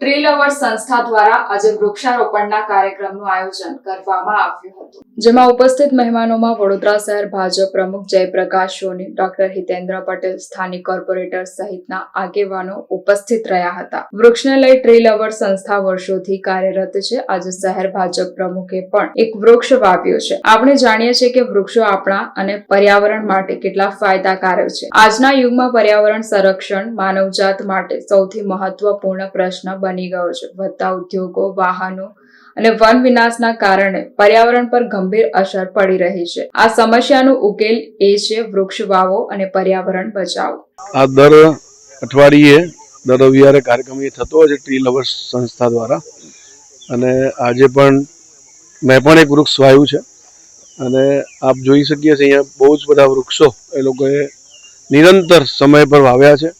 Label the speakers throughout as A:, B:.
A: Tree lover સંસ્થા દ્વારા આજે વૃક્ષારોપણના કાર્યક્રમનું આયોજન કરવામાં આવ્યું હતું. જેમાં ઉપસ્થિત મહેમાનોમાં વડોદરા શહેર ભાજપ પ્રમુખ જયપ્રકાશ સોની, ડોક્ટર હિતેન્દ્ર પટેલ, સ્થાનિક કોર્પોરેટર સહિતના આગેવાનો ઉપસ્થિત રહ્યા હતા. વૃક્ષને લઈ ટ્રી લવર સંસ્થા વર્ષોથી કાર્યરત છે. આજે શહેર ભાજપ પ્રમુખે પણ એક વૃક્ષ વાવ્યો છે. આપણે જાણીએ છીએ કે વૃક્ષો આપણા અને પર્યાવરણ માટે કેટલા ફાયદાકારક છે. આજના યુગમાં પર્યાવરણ સંરક્ષણ માનવજાત માટે સૌથી મહત્વપૂર્ણ પ્રશ્ન બની ગયો છે. વધતા ઉદ્યોગો, વાહનો અને વન વિનાશના કારણે પર્યાવરણ પર ગંભીર અસર પડી રહી છે. આ સમસ્યાનો ઉકેલ એ છે વૃક્ષ વાવો અને પર્યાવરણ બચાવો.
B: આ દર અઠવાડિયે, દર રવિવારે કાર્યક્રમ એ થતો હોય છે ટ્રી લવર્સ સંસ્થા દ્વારા. અને આજે પણ મેં પણ એક વૃક્ષ વાવ્યું છે. અને આપ જોઈ શકીએ છીએ અહીંયા બહુ જ બધા વૃક્ષો એ લોકોએ નિરંતર સમય પર વાવ્યા છે.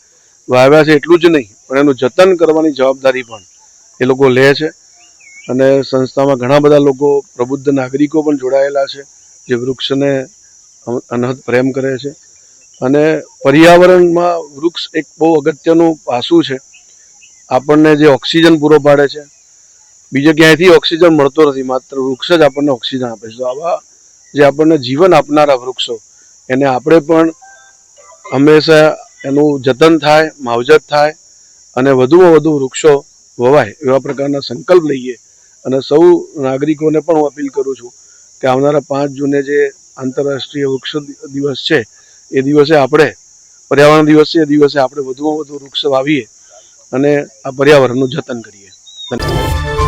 B: વાવ્યા છે એટલું જ નહીં પણ એનું જતન કરવાની જવાબદારી પણ એ લોકો લે છે. અને સંસ્થામાં ઘણા બધા લોકો પ્રબુદ્ધ નાગરિકો પણ જોડાયેલા છે, જે વૃક્ષને અનહદ પ્રેમ કરે છે. અને પર્યાવરણમાં વૃક્ષ એક બહુ અગત્યનું પાસું છે. આપણને જે ઓક્સિજન પૂરો પાડે છે, બીજે ક્યાંયથી ઓક્સિજન મળતો નથી, માત્ર વૃક્ષ જ આપણને ઓક્સિજન આપે છે. તો આવા જે આપણને જીવન આપનારા વૃક્ષો, એને આપણે પણ હંમેશા એનું જતન થાય, માવજત થાય અને વધુમાં વધુ વૃક્ષો વવાય એવા પ્રકારના સંકલ્પ લઈએ. અને સૌ નાગરિકોને પણ હું અપીલ કરું છું કે આવનારા પાંચ જૂને જે આંતરરાષ્ટ્રીય વૃક્ષ દિવસ છે, એ દિવસે આપણે, પર્યાવરણ દિવસ છે, એ દિવસે આપણે વધુમાં વધુ વૃક્ષ વાવીએ અને આ પર્યાવરણનું જતન કરીએ. ધન્યવાદ.